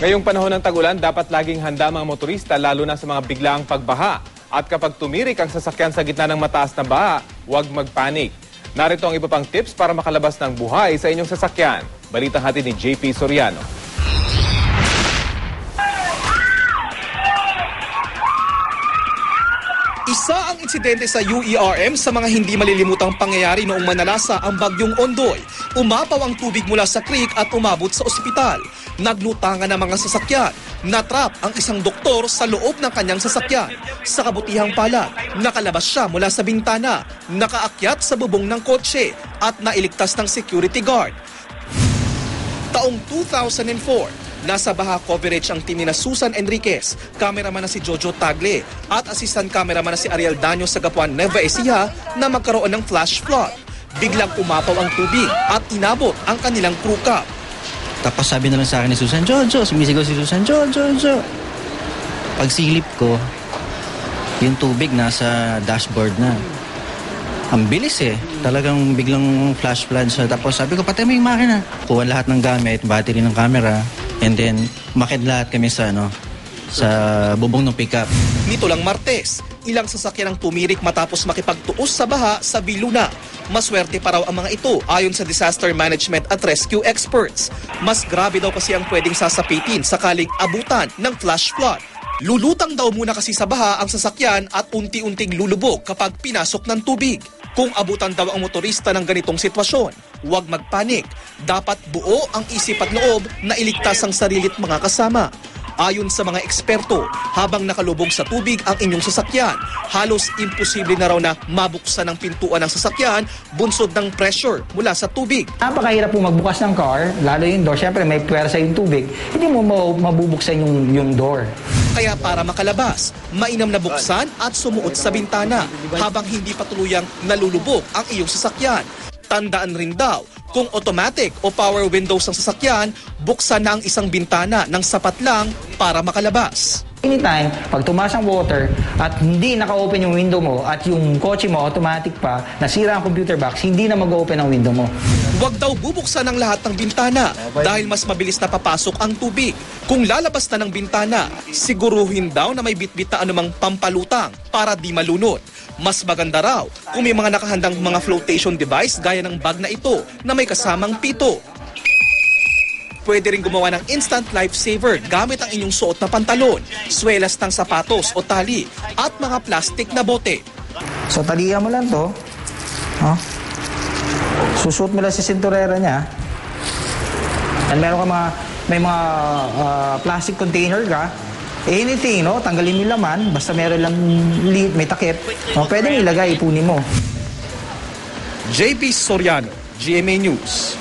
Ngayong panahon ng tagulan, dapat laging handa mga motorista lalo na sa mga biglaang pagbaha. At kapag tumirik ang sasakyan sa gitna ng mataas na baha, huwag magpanik. Narito ang iba pang tips para makalabas ng buhay sa inyong sasakyan. Balitang hatid ni JP Soriano. Isa ang insidente sa UERM sa mga hindi malilimutang pangyayari noong manalasa ang bagyong Ondoy. Umapaw ang tubig mula sa creek at umabot sa ospital. Naglutangan ang mga sasakyan. Natrap ang isang doktor sa loob ng kanyang sasakyan. Sa kabutihang palad, nakalabas siya mula sa bintana, nakaakyat sa bubong ng kotse at nailigtas ng security guard. Taong 2004, nasa baha coverage ang team na Susan Enriquez, cameraman na si Jojo Tagle at assistant cameraman na si Ariel Daño sa Gapuan Nueva Ecija na magkaroon ng flash flood. Biglang umapaw ang tubig at inabot ang kanilang crew cab. Tapos sabi na lang sa akin ni Susan, Jojo, sumisigaw si Susan, Jojo, Jojo. Pagsilip ko, yung tubig nasa dashboard na. Ang bilis eh. Talagang biglang flash flood siya. Tapos sabi ko, patay mo yung makina. Kuha lahat ng gamit, battery ng camera, and then makid lahat kami sa ano, sa bubong ng pickup. Nito lang Martes, ilang sasakyan ang tumirik matapos makipagtuos sa baha sa Biluna. Maswerte pa raw ang mga ito ayon sa disaster management at rescue experts. Mas grabe daw kasi ang pwedeng sasapitin sakaling abutan ng flash flood. Lulutang daw muna kasi sa baha ang sasakyan at unti-unting lulubog kapag pinasok ng tubig. Kung abutan daw ang motorista ng ganitong sitwasyon, huwag magpanik. Dapat buo ang isip at loob na iligtas ang sarili at mga kasama. Ayon sa mga eksperto, habang nakalubog sa tubig ang inyong sasakyan, halos imposible na raw na mabuksan ang pintuan ng sasakyan bunsod ng pressure mula sa tubig. Napakahirap po magbukas ng car, lalo yung door. Siyempre, may puwersa yung tubig. Hindi mo ma- mabubuksan yung, yung door. Kaya para makalabas, mainam na buksan at sumuot sa bintana habang hindi pa tuluyang nalulubog ang iyong sasakyan. Tandaan rin daw, kung automatic o power windows ang sasakyan, buksan na ang isang bintana ng sapat lang para makalabas. Anytime, pag tumaas ang water at hindi naka-open yung window mo at yung kotse mo automatic pa, nasira ang computer box, hindi na mag-open ang window mo. Huwag daw bubuksan ang lahat ng bintana dahil mas mabilis na papasok ang tubig. Kung lalabas na ng bintana, siguruhin daw na may bitbit na anumang pampalutang para di malunod. Mas maganda raw kung may mga nakahandang mga flotation device gaya ng bag na ito na may kasamang pito. Pwede rin gumawa ng instant lifesaver gamit ang inyong suot na pantalon, swelas ng sapatos o tali, at mga plastic na bote. So, talihan mo lang to. Oh. Susuot mo lang sa sinturera niya. And meron ka mga, may mga ah, plastic container ka. Anything, no? Tanggalin mo yung laman. Basta meron lang li- may takip. Oh, pwedeng ilagay, ipunin mo. JP Soriano, GMA News.